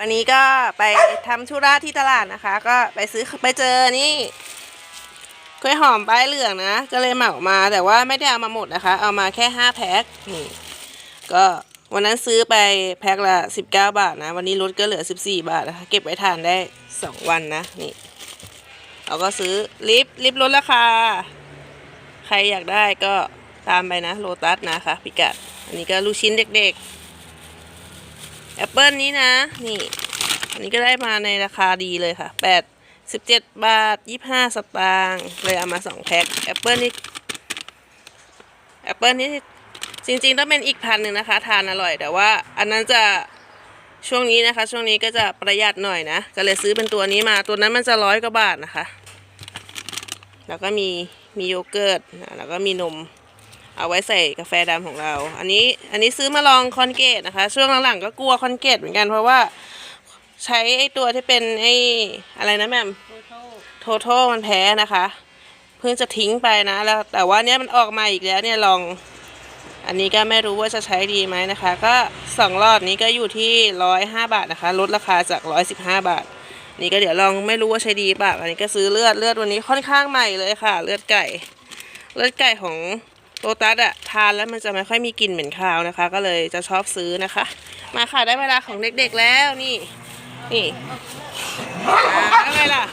วันนี้ก็ไปทำธุระที่ตลาดนะคะ ก็ไปซื้อไปเจอนี่กล้วยหอมป้ายเหลืองนะ ก็เลยเหมามาแต่ว่าไม่ได้เอามาหมดนะคะ เอามาแค่ห้าแพ็คนี่ก็วันนั้นซื้อไปแพ็คละสิบเก้าบาทนะ วันนี้ลดก็เหลือสิบสี่บาทนะคะ เก็บไว้ทานได้สองวันนะนี่เราก็ซื้อลิฟต์ลิฟต์ลดราคา ใครอยากได้ก็ตามไปนะโลตัสนะคะ พิกัด อันนี้ก็ลูกชิ้นเด็กๆ แอปเปิลนี้นะ นี่อันนี้ก็ได้มาในราคาดีเลยค่ะแปดสิบเจ็ดบาทยี่ห้าสตางค์เลยเอามาสองแพ็คแอปเปิลนี่แอปเปิลนี่จริงๆต้องเป็นอีกพันหนึ่งนะคะ ทานอร่อย แต่ว่า อันนั้นจะช่วงนี้นะคะ ช่วงนี้ก็จะประหยัดหน่อยนะ ก็เลยซื้อเป็นตัวนี้มาตัวนั้นมันจะร้อยกว่าบาทนะคะ แล้วก็มีมีโยเกิร์ตนะแล้วก็มีนม เอาไว้ใส่กาแฟดำของเรา อันนี้อันนี้ซื้อมาลองคอนเกตนะคะ ช่วงหลังๆก็กลัวคอนเกตเหมือนกันเพราะว่าใช้ไอ้ตัวที่เป็นไอ้อะไรนะแม่มโทโทมันแพ้นะคะ เพิ่งจะทิ้งไปนะ แล้วแต่ว่าเนี้ยมันออกมาอีกแล้วเนี่ยลอง อันนี้ก็ไม่รู้ว่าจะใช้ดีไหมนะคะ ก็สองรอดนี้ก็อยู่ที่ร้อยห้าบาทนะคะ ลดราคาจากร้อยสิบห้าบาท นี่ก็เดี๋ยวลองไม่รู้ว่าใช้ดีเปล่าอันนี้ก็ซื้อเลือดเลือดวันนี้ค่อนข้างใหม่เลยค่ะ เลือดไก่ เลือดไก่ของ โตตัสอะทานแล้วมันจะไม่ค่อยมีกลิ่นเหม็นคาวนะคะ ก็เลยจะชอบซื้อนะคะ มาค่ะได้เวลาของเด็กๆแล้วนี่ นี่อะไรล่ะ